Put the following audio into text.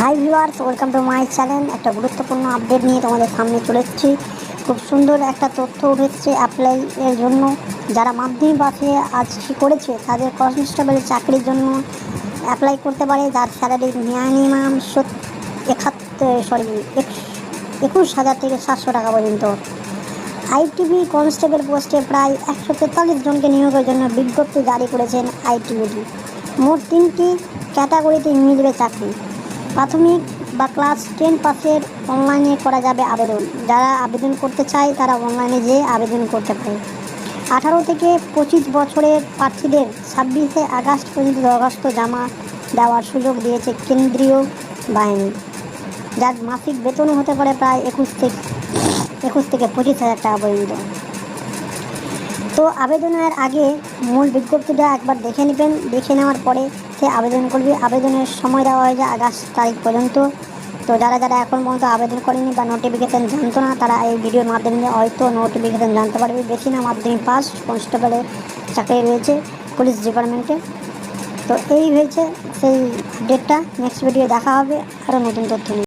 Hi viewers welcome to my channel একটা গুরুত্বপূর্ণ update নিয়ে তোমাদের সামনে চলে এসেছি। খুব সুন্দর একটা তথ্য উঠেছে অ্যাপ্লাই এর জন্য। যারা মাধ্যমিক পাশে আজ কি করেছে, তাদের কনস্টেবল চাকরির জন্য অ্যাপ্লাই করতে পারে। যার স্যালারি মিনিমাম একাত্তর সরি একুশ হাজার থেকে সাতশো টাকা পর্যন্ত। আইটিভি কনস্টেবল পোস্টে প্রায় একশো তেতাল্লিশ জনকে নিয়োগের জন্য বিজ্ঞপ্তি জারি করেছেন আইটিবিটি মোট তিনটি ক্যাটাগরিতে মিলবে চাকরি। প্রাথমিক বা ক্লাস টেন পাসের অনলাইনে করা যাবে আবেদন। যারা আবেদন করতে চায়, তারা অনলাইনে যেয়ে আবেদন করতে পারে। আঠারো থেকে পঁচিশ বছরের প্রার্থীদের ছাব্বিশে আগস্ট পর্যন্ত দরখাস্ত জমা দেওয়ার সুযোগ দিয়েছে কেন্দ্রীয় বাহিনী, যার মাসিক বেতনও হতে পারে প্রায় একুশ থেকে একুশ থেকে পঁচিশ হাজার টাকা পর্যন্ত। তো আবেদনের আগে মূল বিজ্ঞপ্তিটা একবার দেখে নেবেন। দেখে নেওয়ার পরে সে আবেদন করবে। আবেদনের সময় দেওয়া হয়েছে আগস্ট তারিখ পর্যন্ত। তো যারা যারা এখন পর্যন্ত আবেদন করেনি বা নোটিফিকেশান জানতো না, তারা এই ভিডিওর মাধ্যমে হয়তো নোটিফিকেশান জানতে পারবে। বেশি না মাধ্যমিক পাস কনস্টেবলের চাকরি রয়েছে পুলিশ ডিপার্টমেন্টে তো এই হয়েছে সেই আপডেটটা নেক্সট ভিডিও দেখা হবে। আরও নতুন তথ্য